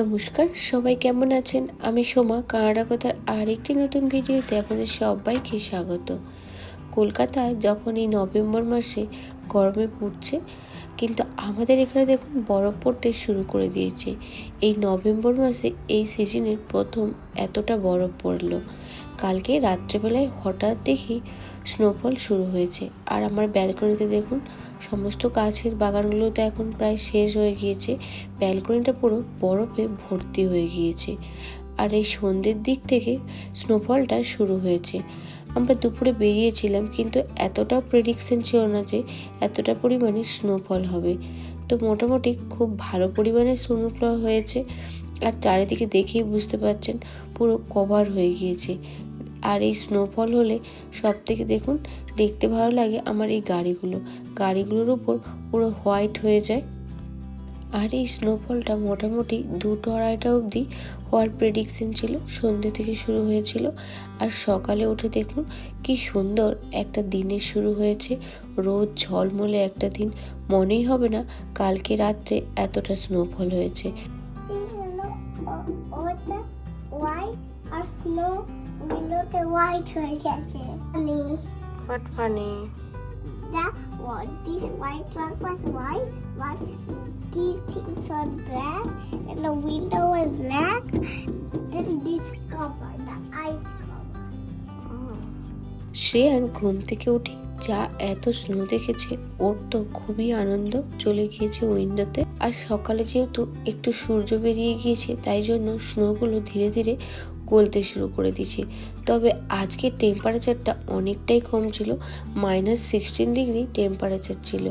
নমস্কার, সবাই কেমন আছেন? আমি সোমা, কানাডা কথার আরেকটি নতুন ভিডিওতে আপনাদের সবাইকে স্বাগত। কলকাতা যখন এই নভেম্বর মাসে গরমে পড়ছে, কিন্তু আমাদের এখানে দেখুন বরফ পড়তে শুরু করে দিয়েছে। এই নভেম্বর মাসে এই সিজনের প্রথম এতটা বরফ পড়ল। কালকে রাত্রেবেলায় হঠাৎ দেখি স্নোফল শুরু হয়েছে। আর আমার ব্যালকনিতে দেখুন সমস্ত গাছের বাগানগুলো তো এখন প্রায় শেষ হয়ে গিয়েছে। ব্যালকনিটা পুরো বরফে ভর্তি হয়ে গিয়েছে। আর এই সন্ধ্যের দিক থেকে স্নোফলটা শুরু হয়েছে। আমরা দুপুরে বেরিয়েছিলাম কিন্তু এতটাও প্রেডিকশন ছিল না যে এতটা পরিমাণে স্নোফল হবে। তো মোটামুটি খুব ভালো পরিমাণে স্নোফল হয়েছে। আর চারিদিকে দেখেই বুঝতে পারছেন পুরো কভার হয়ে গিয়েছে। আর এই স্নোফল হলে সব থেকে দেখুন, দেখতে ভালো লাগে আমার এই গাড়িগুলো। গাড়িগুলোর উপর পুরো হোয়াইট হয়ে যায়। আর এই স্নোফলটা মোটামুটি দুটো আড়াইটা অবধি হওয়ার প্রেডিকশন ছিল সন্ধ্যে থেকে শুরু হয়েছিল। আর সকালে উঠে দেখুন কি সুন্দর একটা দিনের শুরু হয়েছে। রোদ ঝলমলে একটা দিন, মনেই হবে না কালকে রাত্রে এতটা স্নোফল হয়েছে। গুলোতে হোয়াইট হয়ে গেছে মানে What funny. the what this white truck was white but these things were black and the window was black then this cover the ice cover Shreyan ঘুম থেকে উঠে যা এত স্নো দেখেছে ওর তো খুবই আনন্দ চলে গিয়েছে উইন্ডোতে আর সকালে যেহেতু একটু সূর্য বেরিয়ে গিয়েছে তাই জন্য স্নোগুলো ধীরে ধীরে গলতে শুরু করে দিয়েছে। তবে আজকে টেম্পারেচারটা অনেকটাই কম ছিল মাইনাস সিক্সটিন ডিগ্রি টেম্পারেচার ছিল।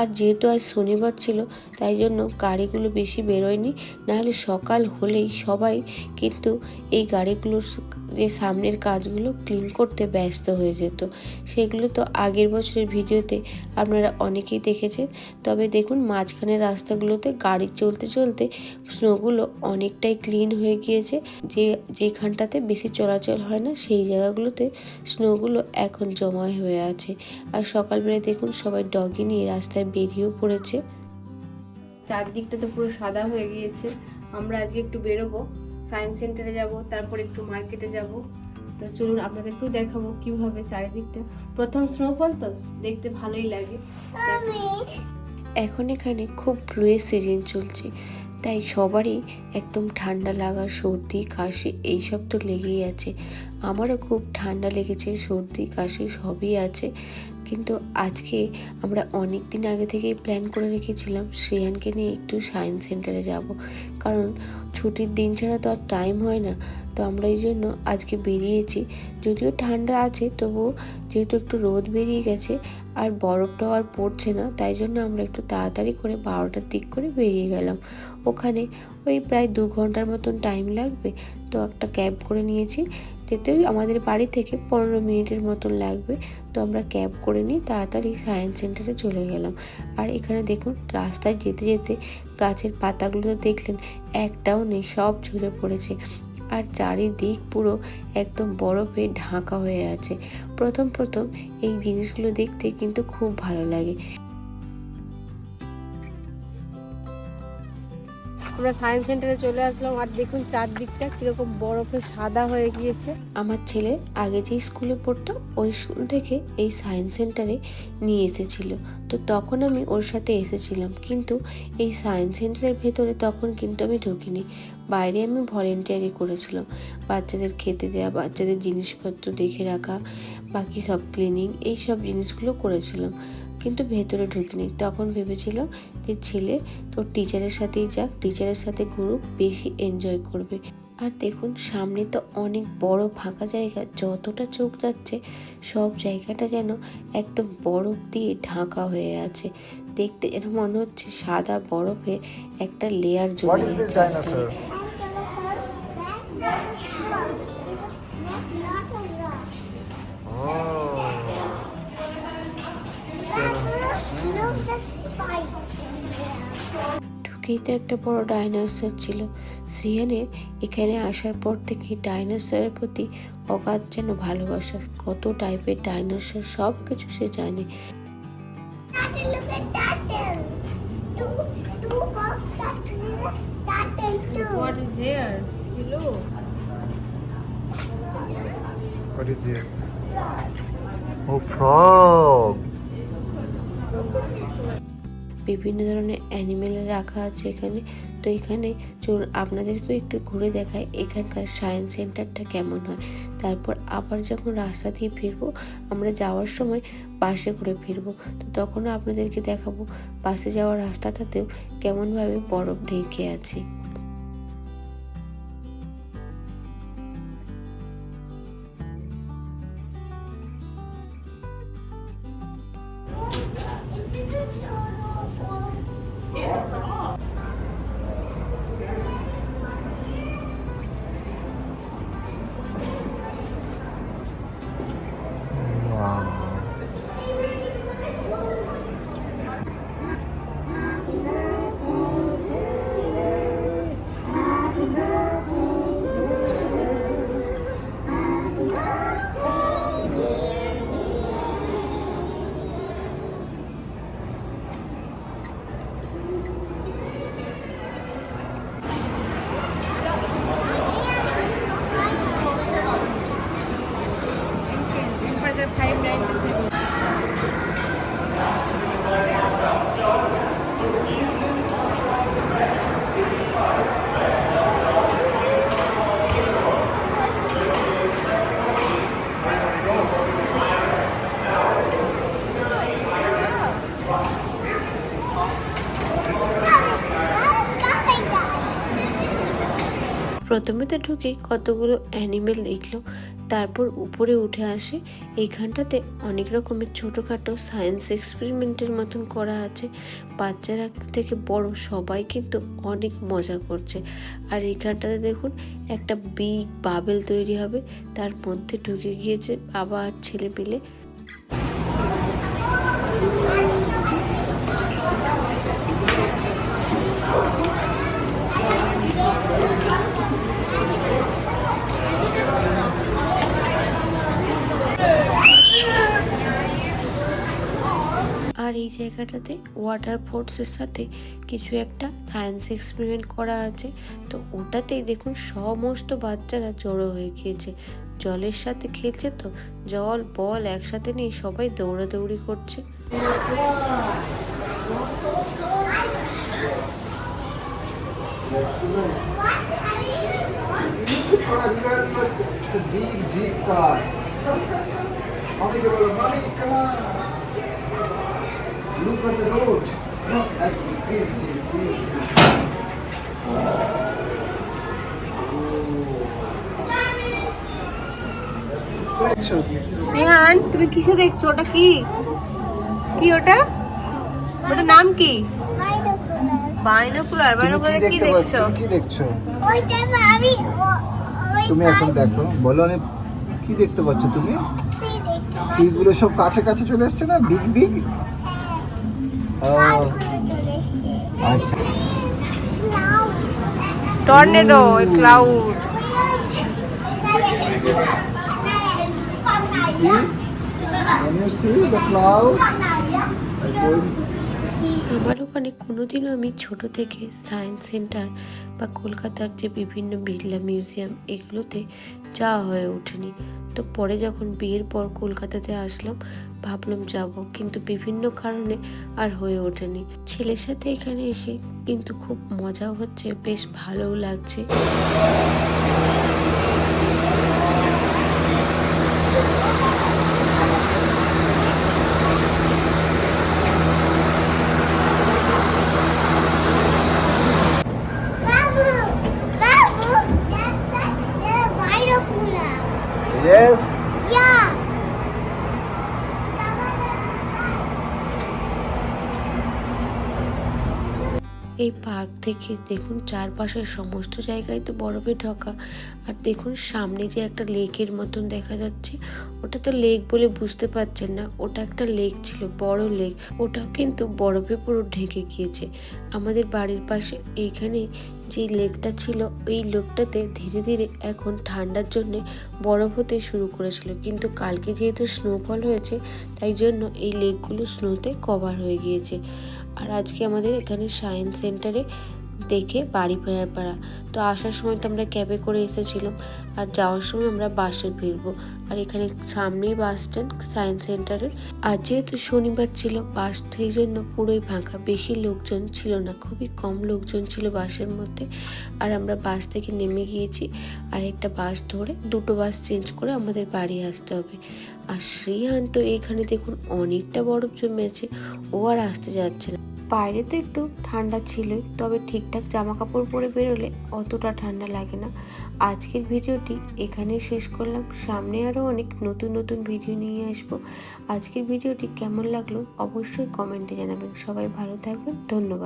আর যেহেতু আজ শনিবার ছিল, তাই জন্য গাড়িগুলো বেশি বেরোয়নি, নাহলে সকাল হলেই সবাই কিন্তু এই গাড়িগুলোর যে সামনের কাজগুলো ক্লিন করতে ব্যস্ত হয়ে যেত। সেগুলো তো আগের বছরের ভিডিওতে আপনারা অনেকেই দেখেছেন। তবে দেখুন, মাঝখানের রাস্তাগুলোতে গাড়ি চলতে চলতে স্নোগুলো অনেকটাই ক্লিন হয়ে গিয়েছে, যে যেখানটাতে বেশি চলাচল হয় না সেই জায়গাগুলোতে স্নোগুলো এখন জমা হয়ে আছে। আর সকালবেলায় দেখুন সবাই ডগি নিয়ে রাস্তায় বেরিয়েও পড়েছে। চারদিকটা তো পুরো সাদা হয়ে গিয়েছে। আমরা আজকে একটু বেরোবো সায়েন্স সেন্টারে যাব তারপর একটু মার্কেটে যাব। তো চলুন আপনাদেরকেও দেখাবো কীভাবে চারিদিকটা। প্রথম স্নোফল তো দেখতে ভালোই লাগে। এখন এখানে খুব ফ্লুয়ের সিজন চলছে। তাই সবারই একদম ঠান্ডা লাগা, সর্দি, কাশি এইসব তো লেগেই আছে। আমারও খুব ঠান্ডা লেগেছে, সর্দি, কাশি সবই আছে। কিন্তু আজকে আমরা অনেক দিন আগে থেকেই প্ল্যান করে রেখেছিলাম শ্রেয়ানকে নিয়ে একটু সায়েন্স সেন্টারে যাব। কারণ ছুটির দিন ছাড়া তো আর টাইম হয় না। তো আমরা এই জন্য আজকে বেরিয়েছি। যদিও ঠান্ডা আছে, তবুও যেহেতু একটু রোদ বেরিয়ে গেছে আর বরফটাও আর পড়ছে না, তাই জন্য আমরা একটু তাড়াতাড়ি করে বারোটার দিক করে বেরিয়ে গেলাম। ওখানে ওই প্রায় দু ঘণ্টার মতন টাইম লাগবে। তো একটা ক্যাব করে নিয়েছি। যেতেও আমাদের বাড়ি থেকে পনেরো মিনিটের মতন লাগবে। তো আমরা ক্যাব করে নিয়ে তাড়াতাড়ি সায়েন্স সেন্টারে চলে গেলাম। আর এখানে দেখুন, রাস্তায় যেতে যেতে গাছের পাতাগুলো তো দেখলেন, একটাও নেই, সব ঝরে পড়েছে। আর চারিদিক পুরো একদম বরফে ঢাকা হয়ে আছে। প্রথম প্রথম এই জিনিসগুলো দেখতে কিন্তু খুব ভালো লাগে। আমরা সায়েন্স সেন্টারে চলে আসলাম আর দেখুন চারদিকটা কীরকম বরফে সাদা হয়ে গিয়েছে। আমার ছেলে আগে যে স্কুলে পড়তো, ওই স্কুল থেকে এই সায়েন্স সেন্টারে নিয়ে এসেছিল। তো তখন আমি ওর সাথে এসেছিলাম, কিন্তু এই সায়েন্স সেন্টারের ভেতরে তখন কিন্তু আমি ঢুকিনি। বাইরে আমি ভলেন্টিয়ারি করেছিলাম। বাচ্চাদের খেতে দেওয়া বাচ্চাদের জিনিসপত্র দেখে রাখা, বাকি সব ক্লিনিং এই সব জিনিসগুলো করেছিলাম। কিন্তু ভেতরে ঢুকিনি। তখন ভেবেছিলাম যে ছেলে তোর টিচারের সাথেই যাক টিচারের সাথে ঘুরুক বেশি এনজয় করবে। আর দেখুন সামনে তো অনেক বড় ফাঁকা জায়গা যতটা চোখ যাচ্ছে সব জায়গাটা যেন একদম বরফ দিয়ে ঢাকা হয়ে আছে। দেখতে যেন মনে হচ্ছে সাদা বরফের একটা লেয়ার জমে গেছে টোকিতে একটা বড় ডাইনোসর ছিল সিয়ানের এখানে আসার পর থেকে ডাইনোসরের প্রতি অগাধ যেন ভালোবাসা কত টাইপের ডাইনোসর সব কিছু সে জানে What. What is here? Oh, frog. বিভিন্ন ধরনের অ্যানিমেল রাখা আছে এখানে। তো এখানে চলুন আপনাদেরকেও একটু ঘুরে দেখায় এখানকার সায়েন্স সেন্টারটা কেমন হয়। তারপর আবার যখন রাস্তা দিয়ে ফিরবো, আমরা যাওয়ার সময় বাসে করে ফিরবো। তো তখনও আপনাদেরকে দেখাবো বাসে যাওয়ার রাস্তাটাতেও কেমনভাবে বরফ ঢেকে আছে। Temperature 597. প্রথমে তো ঢুকে কতগুলো অ্যানিমেল দেখল তারপর উপরে উঠে আসে। এইখানটাতে অনেক রকমের ছোটোখাটো সায়েন্স এক্সপেরিমেন্টের মতন করা আছে। বাচ্চারা থেকে বড় সবাই কিন্তু অনেক মজা করছে। আর এইখানটাতে দেখুন, একটা বিগ বাবেল তৈরি হবে। তার মধ্যে ঢুকে গিয়েছে আবার ছেলে মিলে আর এই জায়গাটাতে ওয়াটার ফোর্সের সাথে কিছু একটা সায়েন্স এক্সপেরিমেন্ট করা আছে। তো ওটাতেই দেখুন সমস্ত বাচ্চারা জড়ো হয়ে গিয়েছে। জলের সাথে খেলছে তো জল বল একসাথে নিয়ে সবাই দৌড়াদৌড়ি করছে। It's a big jeep car. Mommy, come on. Look at the road. No, like this, this, this, this, this. সিহান তুমি কিসে দেখছ? ওটা কি? কি ওটা? ওটা নাম কি? বাইনোকুলার। বাইনোকুলার কি? দেখছ? কি দেখছ? ওইটা আমি তুমি এখন দেখো। বলো আমি কি দেখতে পাচ্ছ তুমি? ট্রিগুলো সব কাছে কাছে চলে এসছে না? Big big? আচ্ছা tornado cloud see can you see the cloud আমার ওখানে কোনোদিনও আমি ছোট থেকে সায়েন্স সেন্টার বা কলকাতার যে বিভিন্ন বিড়লা মিউজিয়াম এগুলোতে যাওয়া হয়ে ওঠেনি। তো পরে যখন বিয়ের পর কলকাতাতে আসলাম, ভাবলাম যাব, কিন্তু বিভিন্ন কারণে আর হয়ে ওঠেনি। ছেলের সাথে এখানে এসে কিন্তু খুব মজা হচ্ছে, বেশ ভালোও লাগছে। এই পার্ক থেকে দেখুন চারপাশের সমস্ত জায়গায় তো বরফে ঢাকা। আর দেখুন সামনে যে একটা লেকের মতন দেখা যাচ্ছে, ওটা তো লেক বলে বুঝতে পারছেন না। ওটা একটা লেক ছিল, বড় লেক। ওটাও কিন্তু বরফে পুরো ঢেকে গিয়েছে। আমাদের বাড়ির পাশে এইখানে যে লেকটা ছিল ওই লেকটাতে ধীরে ধীরে এখন ঠান্ডার জন্য বরফ হতে শুরু করেছিল। কিন্তু কালকে যেহেতু স্নোফল হয়েছে, তাই জন্য এই লেকগুলো স্নোতে কভার হয়ে গিয়েছে। আর আজকে আমাদের এখানে সায়েন্স সেন্টারে দেখে বাড়ি ফেরার পাড়া তো আসার সময় তো আমরা ক্যাবে করে এসেছিলাম, আর যাওয়ার সময় আমরা বাসে ফিরবো। আর এখানে সামনেই বাস স্ট্যান্ড, সায়েন্স সেন্টারের। আর যেহেতু শনিবার ছিল বাস, সেই জন্য পুরোই ফাঁকা। বেশি লোকজন ছিল না, খুবই কম লোকজন ছিল বাসের মধ্যে। আর আমরা বাস থেকে নেমে গিয়েছি আর একটা বাস ধরে দুটো বাস চেঞ্জ করে আমাদের বাড়ি আসতে হবে। আর শ্রীহান তো এখানে দেখুন অনেকটা বরফ জমে আছে ও আর আসতে যাচ্ছে না। বাইরে তো একটু ঠান্ডা ছিলই, তবে ঠিকঠাক জামা কাপড় পরে বেরোলে অতটা ঠান্ডা লাগে না। আজকের ভিডিওটি এখানেই শেষ করলাম। সামনে আরও অনেক নতুন নতুন ভিডিও নিয়ে আসব। আজকের ভিডিওটি কেমন লাগল অবশ্যই কমেন্টে জানাবেন। সবাই ভালো থাকবেন, ধন্যবাদ।